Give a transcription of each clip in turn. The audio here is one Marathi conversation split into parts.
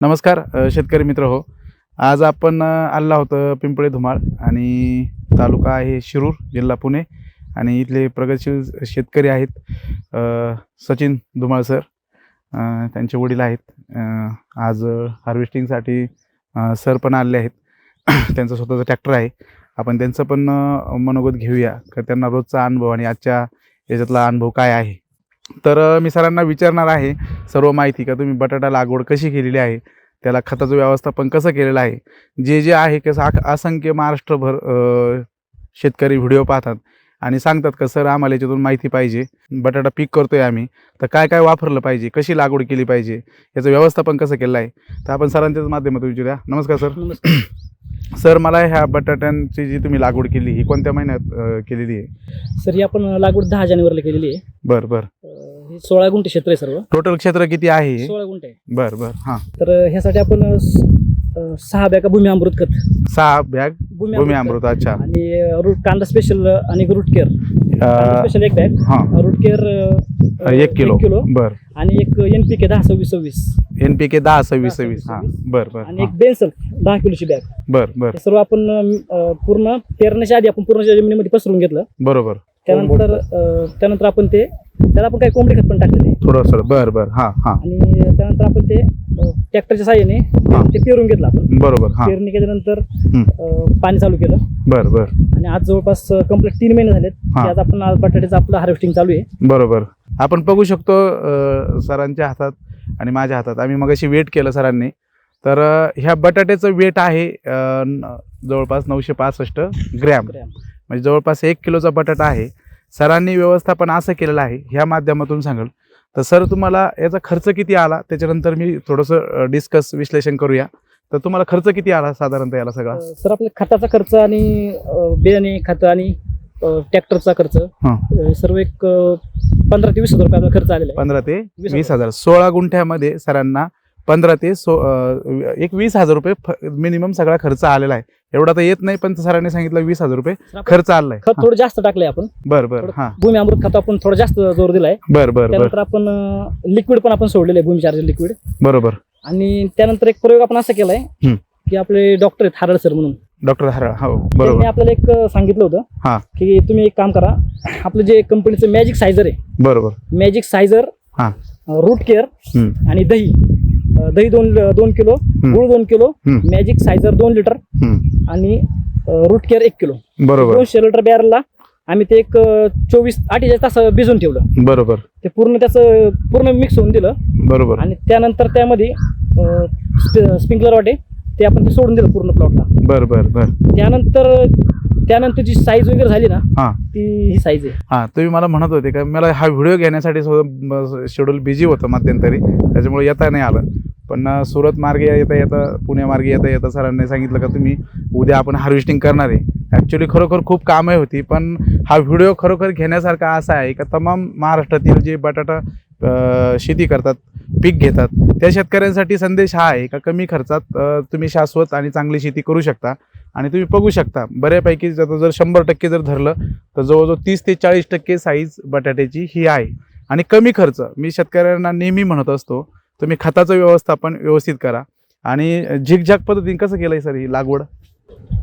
नमस्कार शेतकरी मित्र हो. आज आपण आला होतं पिंपळे धुमाळ आणि तालुका आहे शिरूर जिल्हा पुणे आणि इथले प्रगतशील शेतकरी आहेत सचिन धुमाळ सर. त्यांचे वडील आहेत. आज हार्वेस्टिंगसाठी सर पण आलेले आहेत. त्यांचा स्वतःचा ट्रॅक्टर आहे. आपण त्यांचं पण मनोगत घेऊया. का त्यांना रोजचा अनुभव आणि आजच्या याच्यातला अनुभव काय आहे? तर मी सरांना विचारणार आहे सर्व माहिती का? तुम्ही बटाटा लागवड कशी केलेली आहे? त्याला खताचं व्यवस्थापन कसं केलेलं आहे? जे जे आहे कसं आख असंख्य महाराष्ट्रभर शेतकरी व्हिडिओ पाहतात आणि सांगतात का सर आम्हाला याच्यातून माहिती पाहिजे. बटाटा पीक करतोय आम्ही. तर काय काय वापरलं पाहिजे? कशी लागवड केली पाहिजे? याचं व्यवस्थापन कसं केलं आहे? तर आपण सरांच्याच माध्यमातून विचारूया. नमस्कार सर. नमस्कार. सर मला ह्या बटाट्यांची जी तुम्ही लागवड केली ही कोणत्या महिन्यात अ, केलेली आहे? सर ही आपण लागवड दहा जानेवारीला केलेली आहे. बरं बरं. अं, हे सोळा गुंठे क्षेत्र आहे सर्व. टोटल क्षेत्र किती आहे? हे? सोळा गुंठे आहे. बरं बरं हां. तर अं, ह्यासाठी आपण अं, स- अं, सहा बॅगा भूमी अमृत खत. सहा बॅग भूमी अमृत अच्छा. आणि रूट कांदा स्पेशल आणि रूट केअर स्पेशल एक बॅग हां. रूट केअर एक किलो. किलो. बर. आणि एक एन पी के दहा सव्वीस सव्वीस. एन पी के दहा सव्वीस सव्वीस हा. बर बर. आणि एक बेन्सल दहा किलोची बॅग बर बर. हे सर्व आपण अं, पूर्ण पेरण्याच्या आधी आपण पूर्ण जमिनीमध्ये पसरून घेतलं. बरोबर. त्यानंतर अं, त्यानंतर आपण ते त्याला आपण काही कोंबडी खत पण टाकलेले थोडं बर बर. हा हा. आणि त्यानंतर आपण ते ट्रॅक्टरच्या साह्याने हा. ते पेरून घेतलं आपण. बरोबर हा. पेरणी केल्यानंतर. अं, पाणी चालू केलं. बर बर. आणि आज जवळपास कंप्लीट तीन महिने झालेत. हा. की आज आपण आज बटाट्याचं आपलं हार्वेस्टिंग चालू आहे. बरोबर. आपण बघू शकतो अ, सरांच्या हातात आणि माझ्या हातात. आम्ही मगाशी वेट केलं सरांनी. तर अ, ह्या बटाट्याचं वेट आहे अ, न- जवळपास नऊशे पासष्ट ग्रॅम. म्हणजे जवळपास एक किलोचा बटाटा आहे. सरांनी व्यवस्थापन असं केलेलं आहे. ह्या माध्यमातून सांगाल. तर सर तुम्हाला याचा खर्च किती आला? त्याच्यानंतर मी थोडंसं डिस्कस विश्लेषण करूया. तर तुम्हाला खर्च किती आला साधारणतः याला सगळा? सर आपल्या खताचा खर्च आणि बियाणे खत आणि ट्रॅक्टरचा खर्च हा. सर्व एक पंधरा ते वीस हजार रुपये आपला खर्च आलेला पंधरा ते वीस वीस हजार. सोळा गुंठ्यामध्ये सरांना पंधरा ते सो एक वीस हजार रुपये मिनिमम सगळा खर्च आलेला आहे. एवढा तर येत नाही पण सरांनी सांगितलं वीस हजार रुपये खर्च आलाय खत थोडं जास्त टाकलंय आपण. बर बर हा. भूमी अमृत खत आपण थोडं जास्त जोर दिलाय. बर बर त्यानंतर आपण लिक्विड पण आपण सोडलेलं आहे भूमी चार्जर लिक्विड बरोबर. आणि त्यानंतर एक प्रयोग आपण असा केलाय. की आपले डॉक्टर आहेत हारळ सर म्हणून. डॉक्टर हरळ हो बरोबर. आपल्याला एक सांगितलं होतं हा. की तुम्ही एक काम करा आपलं जे कंपनीचं मॅजिक सायझर आहे. बरोबर. मॅजिक सायझर हा. रूट केअर आणि दही. दही दोन दोन किलो गुळ दोन किलो मॅजिक सायझर दोन लिटर. आणि रूट केअर एक किलो. बरोबर. दोनशे लिटर बॅरलला आम्ही ते एक चोवीस अठ्ठेचाळीस तास भिजून ठेवलं. बरोबर. ते पूर्ण त्याचं पूर्ण मिक्स होऊन दिलं. बरोबर. आणि त्यानंतर त्यामध्ये स्प्रिंकलर वाटे ते आपण ते सोडून दिलं पूर्ण प्लॉटला बर बर बर. त्यानंतर त्यानंतर जी साईज वगैरे झाली ना हा. ती ही साईज आहे. हा तुम्ही मला म्हणत होते का मला हा व्हिडिओ घेण्यासाठी शेड्यूल बिझी होतं मध्यंतरी. त्याच्यामुळे येता नाही आलं. पण सुरत मार्गे येता येता पुणे मार्गे येता येता सरांनी सांगितलं का तुम्ही उद्या आपण हार्वेस्टिंग करणार आहे. ॲक्च्युली खरोखर खूप कामं होती पण हा व्हिडिओ खरोखर घेण्यासारखा असा आहे का तमाम महाराष्ट्रातील जे बटाटा शेती करतात पीक घेतात त्या शेतकऱ्यांसाठी संदेश हा आहे का कमी खर्चात तुम्ही शाश्वत आणि चांगली शेती करू शकता आणि तुम्ही बघू शकता. बऱ्यापैकी जर जर शंभर टक्के जर धरलं तर जवळजवळ तीस ते चाळीस टक्के साईज बटाट्याची ही आहे. आणि कमी खर्च मी शेतकऱ्यांना नेहमी म्हणत असतो तुम्ही खताचं व्यवस्थापन व्यवस्थित करा. आणि झिकझॅक पद्धतीने कसं केलंय सर ही लागवड?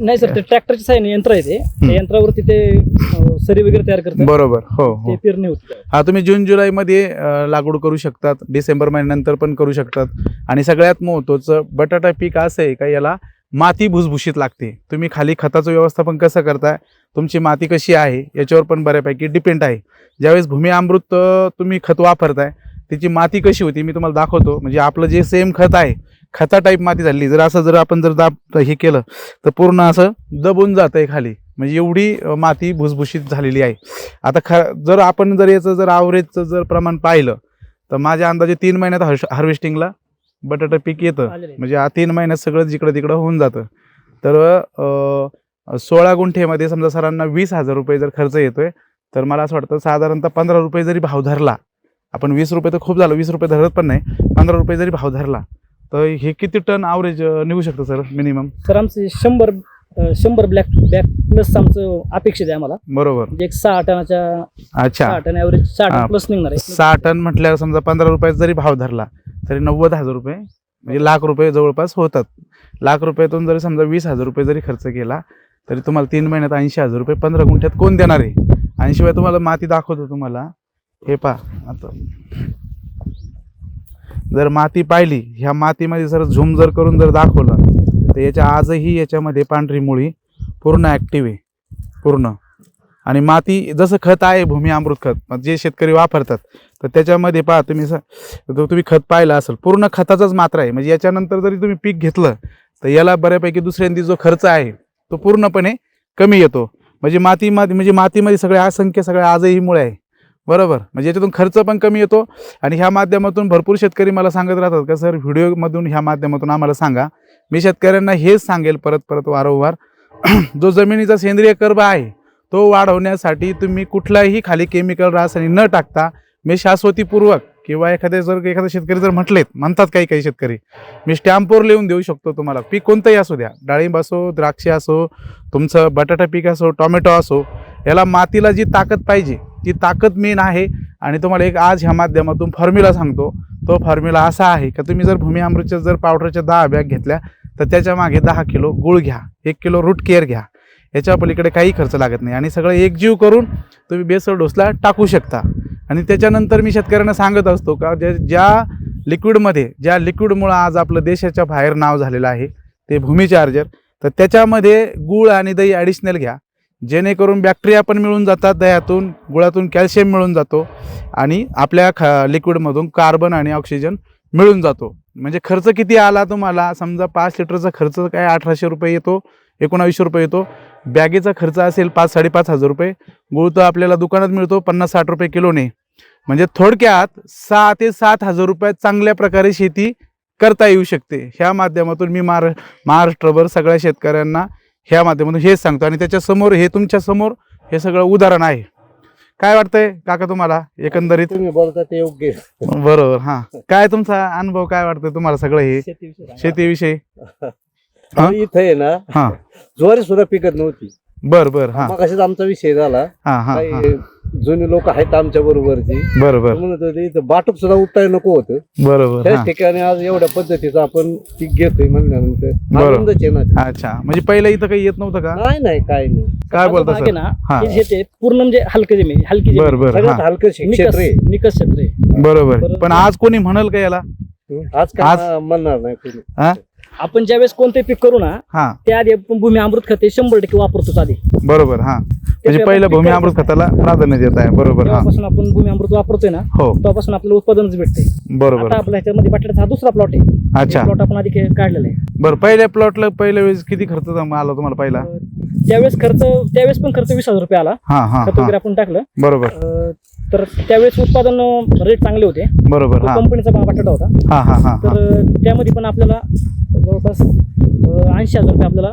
नाही सर ते ट्रॅक्टरच्या साह्याने यंत्र आहे ते. त्या यंत्रावरती ते अं, सरी वगैरे तयार करतात. बरोबर. हो ते हो पेरणी होती हा तुम्ही जून जुलैमध्ये अं, लागवड करू शकतात. डिसेंबर महिन्यानंतर पण करू शकतात. आणि सगळ्यात महत्त्वाचं बटाटा पीक असं आहे का याला माती भुसभुशीत लागते. तुम्ही खाली खताचं व्यवस्थापन कसं करताय तुमची माती कशी आहे याच्यावर पण बऱ्यापैकी डिपेंड आहे. ज्यावेळेस भूमी अमृत अं, तुम्ही खत वापरताय त्याची माती कशी होती मी तुम्हाला दाखवतो. म्हणजे आपलं जे सेम खत आहे खता टाईप माती झाली. जर असं जर आपण जर दाब हे केलं तर पूर्ण असं दबून जात आहे खाली. म्हणजे एवढी माती भुसभुशीत झालेली आहे. आता ख जर आपण जर याचं जर आवरेजचं जर प्रमाण पाहिलं तर माझ्या अंदाजे तीन महिन्यात हार्श हार्वेस्टिंगला बटाटा पीक येतं. म्हणजे आ तीन महिन्यात सगळं जिकडं तिकडं होऊन जातं. तर सोळा गुंठेमध्ये समजा सरांना वीस हजार रुपये जर खर्च येतोय तर मला असं वाटतं साधारणतः पंधरा रुपये जरी भाव धरला आपण वीस रुपये तर खूप झालं वीस रुपये धरत पण नाही. पंधरा रुपये जरी भाव धरला तर हे किती टन आवरेज निघू शकतं सर मिनिमम सर आमचे शंभर शंभर ब्लॅक बॅक प्लस आमचं अपेक्षित आहे आम्हाला. बरोबर. म्हणजे एक सहा टनाच्या अच्छा. सहा टन ॲव्हरेज सहा हा. टन प्लस निघणार आहे. सहा टन म्हटल्यावर समजा पंधरा रुपयाचा जरी भाव धरला तरी नव्वद हजार रुपये म्हणजे लाख रुपये जवळपास होतात. लाख रुपयातून जरी समजा वीस हजार रुपये जरी खर्च केला तरी तुम्हाला तीन महिन्यात ऐंशी हजार रुपये पंधरा गुंठ्यात कोण देणार आहे? आणि शिवाय तुम्हाला माती दाखवतो तुम्हाला हे पहा आता. जर माती पाहिली ह्या मातीमध्ये जर झूम जर करून जर दाखवलं तर याच्या आजही याच्यामध्ये पांढरी मुळी पूर्ण ॲक्टिव्ह आहे. पूर्ण. आणि माती जसं खत आहे भूमी अमृत खत मग जे शेतकरी वापरतात तर त्याच्यामध्ये पहा तुम्ही तुम्ही खत पाहिलं असेल पूर्ण खताचाच मात्रा आहे. म्हणजे याच्यानंतर जरी तुम्ही पीक घेतलं तर याला बऱ्यापैकी दुसऱ्यांदी जो खर्च आहे तो पूर्णपणे कमी येतो. म्हणजे मातीमध्ये म्हणजे मातीमध्ये सगळे असंख्य सगळ्या आजही मुळे आहे. बरोबर. म्हणजे याच्यातून खर्च पण कमी येतो आणि ह्या माध्यमातून भरपूर शेतकरी मला सांगत राहतात का सर व्हिडिओमधून ह्या माध्यमातून आम्हाला सांगा. मी शेतकऱ्यांना हेच सांगेल परत परत वारंवार. जो जमिनीचा सेंद्रिय कर्ब आहे तो वाढवण्यासाठी तुम्ही कुठलाही खाली केमिकल रासायनिक न टाकता मी शाश्वतीपूर्वक किंवा एखाद्या जर एखादा शेतकरी जर म्हटलेत म्हणतात काही काही शेतकरी मी स्टॅम्पवर लिहून देऊ शकतो तुम्हाला. पीक कोणतंही असू द्या. डाळिंब असो द्राक्षे असो तुमचं बटाटा पीक असो टोमॅटो असो याला मातीला जी ताकद पाहिजे ती ताकद मेन आहे. आणि तुम्हाला एक आज ह्या माध्यमातून फॉर्म्युला सांगतो. तो फॉर्म्युला असा आहे का तुम्ही जर भूमी अमृतच्या जर पावडरच्या दहा बॅग घेतल्या तर त्याच्यामागे दहा किलो गुळ घ्या. एक किलो रूट केअर घ्या. याच्या पलीकडे काही खर्च लागत नाही. आणि सगळं एकजीव करून तुम्ही बेसळ डोसला टाकू शकता. आणि त्याच्यानंतर मी शेतकऱ्यांना सांगत असतो का ज्या ज्या लिक्विडमध्ये ज्या लिक्विडमुळं आज आपलं देशाच्या बाहेर नाव झालेलं आहे ते भूमी चार्जर तर त्याच्यामध्ये गूळ आणि दही ॲडिशनल घ्या. जेणेकरून बॅक्टेरिया पण मिळून जातात दह्यातून गुळातून कॅल्शियम मिळून जातो आणि आपल्या ख लिक्विडमधून कार्बन आणि ऑक्सिजन मिळून जातो. म्हणजे खर्च किती आला तुम्हाला? समजा पाच लिटरचा खर्च काय अठराशे रुपये येतो एकोणावीसशे रुपये येतो. बॅगेचा खर्च असेल पाच साडेपाच हजार रुपये. गुळ तर आपल्याला दुकानात मिळतो पन्नास साठ रुपये किलोने. म्हणजे थोडक्यात सहा ते सात हजार रुपयात चांगल्या प्रकारे शेती करता येऊ शकते. ह्या माध्यमातून मी महारा महाराष्ट्रभर सगळ्या शेतकऱ्यांना ह्या माध्यमातून हेच सांगतो. आणि त्याच्यासमोर हे तुमच्यासमोर हे सगळं उदाहरण आहे. काय वाटतंय काका तुम्हाला? एकंदरीत? तुम्ही बोलता ते योग्य. आहे. बरोबर हा. काय तुमचा अनुभव काय वाटतंय तुम्हाला सगळं हे? शेतीविषयी हा? इथं आहे ना हा. ज्वारी सुद्धा पिकत नव्हती. बर बर हा. मग असाच आमचा विषय झाला. हा हा हा. काही जुने लोक आहेत आमच्या बरोबरची. बरोबर. म्हणत होते इथं बाटूक सुद्धा उपटाय नको होतं. बरोबर त्याच हा. ठिकाणी आज एवढ्या पद्धतीचं आपण पीक घेतोय म्हणल्यानंतर. बरोबर. आनंदच आहे ना. अच्छा. म्हणजे पहिलं इथं काही येत नव्हतं का? नाही नाही काय नाही. काय आता बोलता मागे सर? ना हा. हे शेत आहे पूर्ण म्हणजे हलकी जमीन हलकी जमीन. बर बर सगळ्यात हा. हलकं निकस क्षेत्र आहे. निकस क्षेत्र आहे. बरोबर. बरोबर. पण आज कोणी म्हणल का याला? आज आज- काय म्हणणार नाही कोणी. हा? आपण ज्यावेळेस कोणते पीक करू ना हा. त्याआधी आपण भूमी अमृत खते शंभर टक्के वापरतोच आधी. बरोबर हा. म्हणजे पहिलं भूमी अमृत खताला प्राधान्य देत आहे बरोबर हा. तेव्हापासून आपण भूमी अमृत वापरतोय ना हो. तेव्हापासून आपल्याला उत्पादनच भेटते. बरोबर. आता आपल्या ह्याच्यामध्ये बटाट्याचा हा दुसरा प्लॉट आहे. अच्छा. प्लॉट आपण आधी के- काढलेला आहे. बरं पहिल्या प्लॉटला पहिल्या वेळेस किती खर्च जमा आला तुम्हाला पहिला? त्यावेळेस खर्च त्यावेळेस पण खर्च वीस हजार रुपये आला. हा हा खत हा. वगैरे आपण टाकलं. बरोबर. अं, तर त्यावेळेस उत्पादन रेट चांगले होते. बरोबर हा. कंपनीचा बटाटा होता. हा हा हा हा. तर त्यामध्ये पण आपल्याला जवळपास ऐंशी हजार रुपये आपल्याला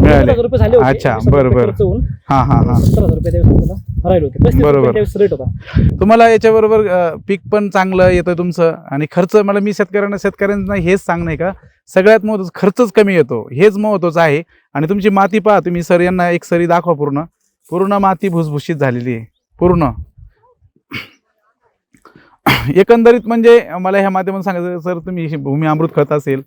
मिळाले. 90,000 रुपये झाले होते. अच्छा, 20,000 बरं, रुपये बरं. खर्च होऊन हा हा हा. सत्तर हजार रुपये त्यावेळेस आपल्याला राहिले होते. पस्तीस बरोबर. रुपये त्यावेळेस रेट होता. तुम्हाला याच्याबरोबर अं, पीक पण चांगलं येतं तुमचं आणि खर्च मला मी शेतकऱ्यांना शेतकऱ्यांना हेच सांगणं आहे का सगळ्यात महत्वाचं खर्चच कमी येतो. हेच महत्वाचं आहे. आणि तुमची माती पहा तुम्ही सर यांना एक सरी दाखवा पूर्ण. पूर्ण माती भुसभुशीत झालेली आहे. पूर्ण. एकंदरीत म्हणजे मला ह्या माध्यमातून सांगायचं सर तुम्ही भूमी अमृत खत असेल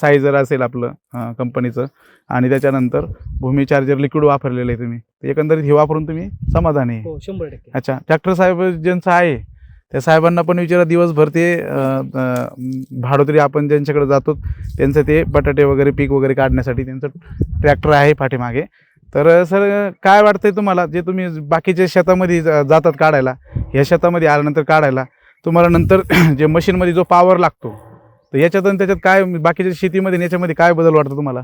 सायझर असेल आपलं कंपनीचं आणि त्याच्यानंतर भूमी चार्जर लिक्विड वापरलेलं आहे तुम्ही. एकंदरीत हे वापरून तुम्ही समाधानी आहे. हो शंभर टक्के. अच्छा डॉक्टर साहेब ज्यांचं आहे त्या साहेबांना पण विचारा दिवसभर ते भाडोत्री आपण ज्यांच्याकडे जातो त्यांचं ते बटाटे वगैरे पीक वगैरे काढण्यासाठी त्यांचं ट्रॅक्टर आहे पाठीमागे. तर सर काय वाटतंय तुम्हाला? जे तुम्ही बाकीच्या शेतामध्ये जातात काढायला ह्या शेतामध्ये आल्यानंतर काढायला तुम्हाला नंतर जे मशीनमध्ये जो पॉवर लागतो तर याच्यात आणि त्याच्यात काय बाकीच्या शेतीमध्ये आणि याच्यामध्ये काय बदल वाटतो तुम्हाला?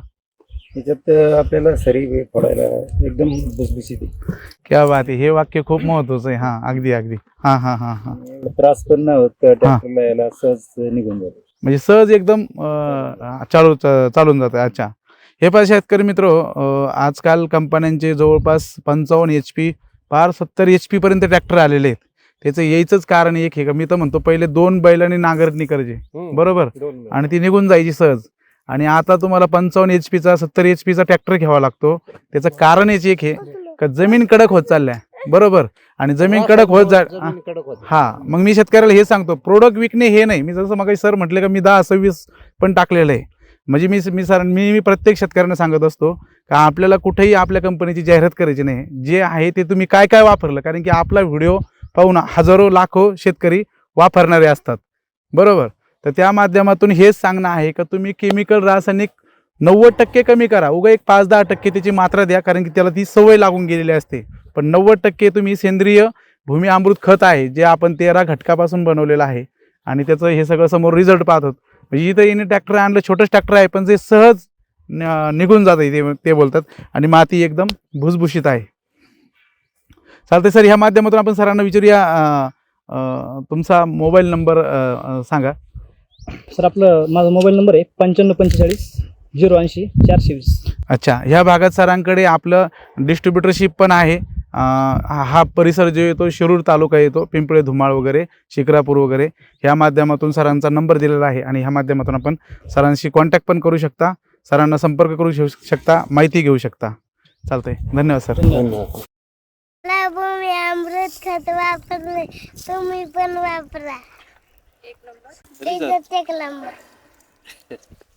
त्याच्यात आपल्याला सरी फोडायला एकदम भुसभुशीत आहे. क्या बात आहे. हे वाक्य खूप महत्वाचं आहे. हां अगदी अगदी. हां हां हां हां. एवढा त्रास पण नाही होत ट्रॅक्टरला यायला सहज निघून जातो. म्हणजे सहज एकदम अं, चालू च- चालून जातं. अच्छा. हे पण शेतकरी मित्र आजकाल कंपन्यांचे जवळपास पंचावन्न एच पी पार सत्तर एच पी पर्यंत ट्रॅक्टर आलेले आहेत. त्याचं यायचंच कारण एक आहे का? मी तर म्हणतो पहिले दोन बैलांनी नांगरणी करायची. बरोबर. आणि ती निघून जायची सहज. आणि आता तुम्हाला पंचावन्न एच पीचा सत्तर एच पीचा ट्रॅक्टर घ्यावा लागतो. त्याचं कारण याची एक आहे का जमीन कडक होत चालल्या. बरोबर? आणि जमीन कडक होत जा हा. जमीन कडक होत. हा. मग मी शेतकऱ्याला हे सांगतो प्रोडक्ट विकणे हे नाही. मी जसं मग सर म्हटले का मी दहा सव्वीस पण टाकलेलं आहे. म्हणजे मी मी सर मी मी प्रत्येक शेतकऱ्यांना सांगत असतो का आपल्याला कुठेही आपल्या कंपनीची जाहिरात करायची नाही. जे आहे ते तुम्ही काय काय वापरलं? कारण की आपला व्हिडिओ पाहून हजारो लाखो शेतकरी वापरणारे असतात. बरोबर? तर त्या माध्यमातून हेच सांगणं आहे का तुम्ही केमिकल रासायनिक नव्वद टक्के कमी करा. उगा एक पाच दहा टक्के त्याची मात्रा द्या कारण की त्याला ती सवय लागून गेलेली असते. पण नव्वद टक्के तुम्ही सेंद्रिय भूमी अमृत खत आहे जे आपण तेरा घटकापासून बनवलेलं आहे. आणि त्याचं हे सगळं समोर रिझल्ट पाहतो म्हणजे इथं येणे ट्रॅक्टर आणलं छोटंच ट्रॅक्टर आहे पण जे सहज न- निघून जात आहे ते ते बोलतात. आणि माती एकदम भुसभुशीत आहे. चालतंय सर. ह्या माध्यमातून आपण सरांना विचारूया. तुमचा मोबाईल नंबर सांगा. सर आपलं माझा मोबाईल नंबर आहे पंच्याण्णव पंचेचाळीस झिरो ऐंशी चारशे वीस. अच्छा. ह्या भागात सरांकडे आपलं डिस्ट्रीब्युटरशिप पण आहे. हा हा परिसर जो येतो शिरूर तालुका येतो पिंपळे धुमाळ वगैरे शिक्रापूर वगैरे ह्या माध्यमातून सरांचा नंबर दिलेला आहे आणि ह्या माध्यमातून आपण सरांशी कॉन्टॅक्ट पण करू शकता. सरांना संपर्क करू शक- शकता माहिती घेऊ शकता. चालतंय. धन्यवाद सर. धन्यवाद. भूमी अमृत खत वापरले तुम्ही पण वापरा. एकच एक नंबर.